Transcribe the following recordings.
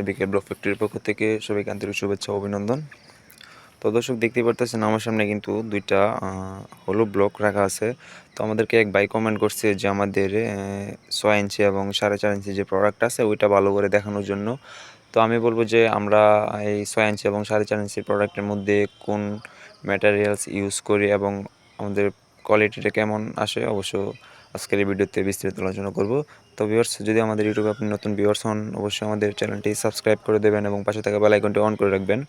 এবিকে block ফ্যাক্টরির পক্ষ থেকে সবাইকে আন্তরিক শুভেচ্ছা অভিনন্দন। তো দর্শক দেখতে পারতেছেন, আমার সামনে কিন্তু দুইটা হলুদ ব্লক রাখা আছে। তো আমাদেরকে এক ভাই কমেন্ট করছে যে আমাদের ছয় ইঞ্চি এবং সাড়ে চার ইঞ্চি যে প্রোডাক্ট আছে, ওইটা ভালো করে দেখানোর জন্য। তো আমি বলব যে আমরা এই ছয় ইঞ্চি এবং সাড়ে চার ইঞ্চি প্রোডাক্টের মধ্যে কোন ম্যাটেরিয়ালস ইউজ করি এবং আমাদের কোয়ালিটিটা কেমন আসে, অবশ্য আজকের এই ভিডিওতে বিস্তারিত আলোচনা করব। তো ভিউয়ার্স যদি আমাদের ইউটিউবে আপনি নতুন ভিউয়ার্স হন, অবশ্যই আমাদের চ্যানেলটি সাবস্ক্রাইব করে দেবেন এবং পাশে থাকা বেল আইকনটি অন করে রাখবেন।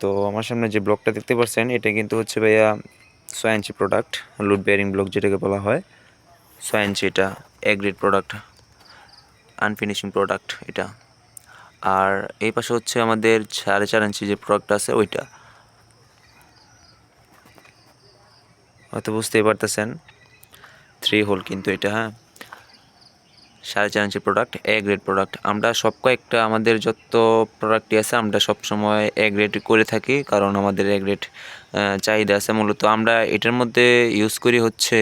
তো আমার সামনে যে ব্লকটা দেখতে পাচ্ছেন, এটা কিন্তু হচ্ছে ভাইয়া ছয় inch product load bearing block যেটাকে বলা হয়। ছয় ইঞ্চি এটা A grade product unfinishing product এটা। আর এই পাশে হচ্ছে আমাদের সাড়ে চার ইঞ্চি যে প্রোডাক্ট আছে, ওইটা। হয়তো বুঝতেই পারতেছেন। থ্রি হোল কিন্তু এটা হ্যাঁ? সাড়ে চার inch product A grade product আমরা সব কয়েকটা আমাদের যত প্রোডাক্টই আছে, আমরা সব সময় এ গ্রেড করে থাকি, কারণ আমাদের এ গ্রেড চাহিদা আছে মূলত। আমরা এটার মধ্যে ইউজ করি হচ্ছে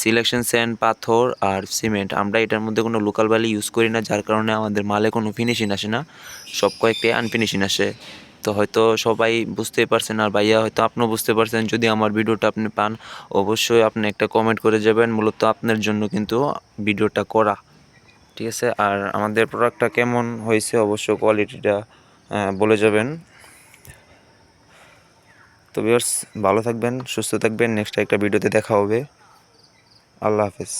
সিলেকশন স্যান্ড পাথর আর সিমেন্ট আমরা এটার মধ্যে কোনো লোকাল বালি ইউজ করি না, যার কারণে আমাদের মালে কোনো ফিনিশিং আসে না। সব কয়েকটাই আনফিনিশিং আসে। তো হয়তো সবাই বুঝতেই পারছেন, আর ভাইয়া হয়তো আপনিও বুঝতে পারছেন। যদি আমার ভিডিওটা আপনি পান, অবশ্যই আপনি একটা কমেন্ট করে যাবেন। মূলত আপনার জন্য কিন্তু ভিডিওটা করা। ঠিক আছে? আর আমাদের প্রোডাক্টটা কেমন হয়েছে অবশ্য কোয়ালিটিটা বলে যাবেন। তো ভিউয়ার্স ভালো থাকবেন, সুস্থ থাকবেন। নেক্সট একটা ভিডিওতে দেখা হবে। আল্লাহ হাফেজ।